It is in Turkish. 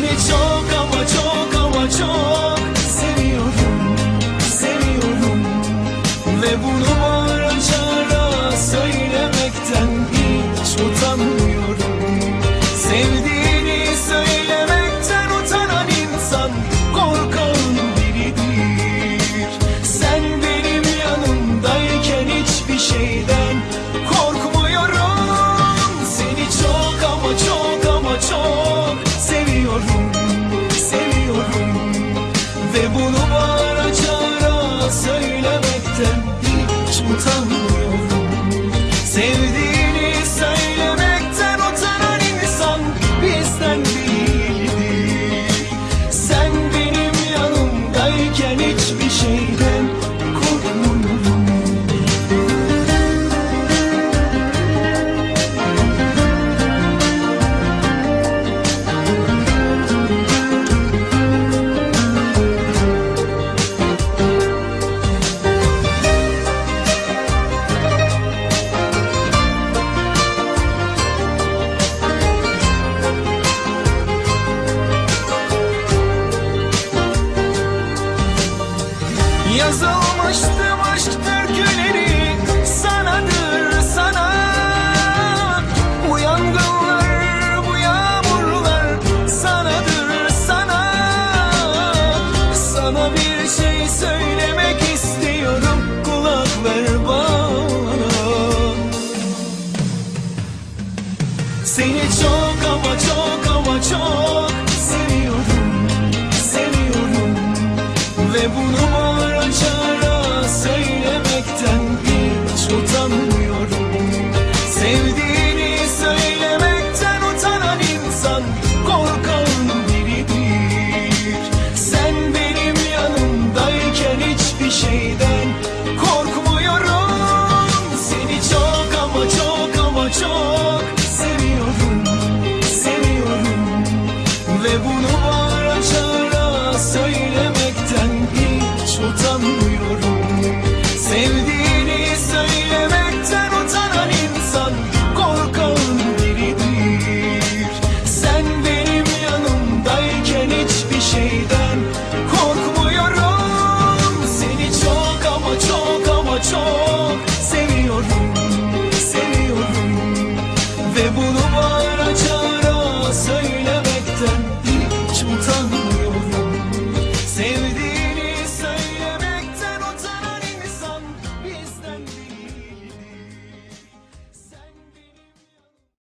Seni çok ama çok ama çok seviyorum, seviyorum. Ve bunu Yazılmıştım aşk türküleri.